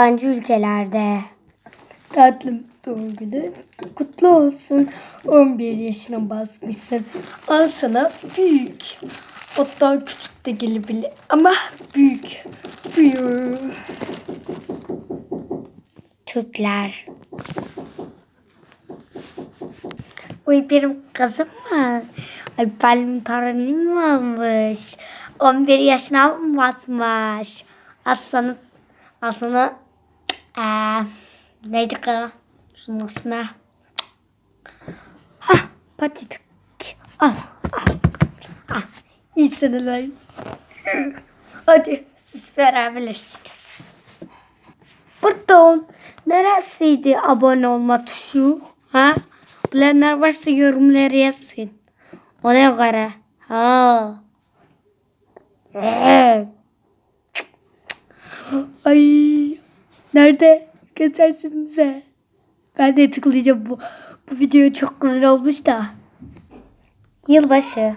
yabancı ülkelerde. Tatlım doğum günü kutlu olsun. 11 yaşına basmışsın. Al sana büyük. Hatta küçük de gelebilir ama büyük. Büyük. Türkler. Uy benim kızım mı? Ay benim torunum varmış. 11 yaşına mı basmış? Aslında aslında eee neydi kız? Şunun ismi. Hah patik. Al. Ah, İyi seneler. Hadi Siz verebilirsiniz. Pardon. Neresiydi abone olma tuşu? Ha? Bilenler varsa yorumlara yazsın. Ona göre. Ha. Evet. Ay nerede kesersinize? Ben de tıklayacağım bu. Bu video çok güzel olmuş da. Yılbaşı.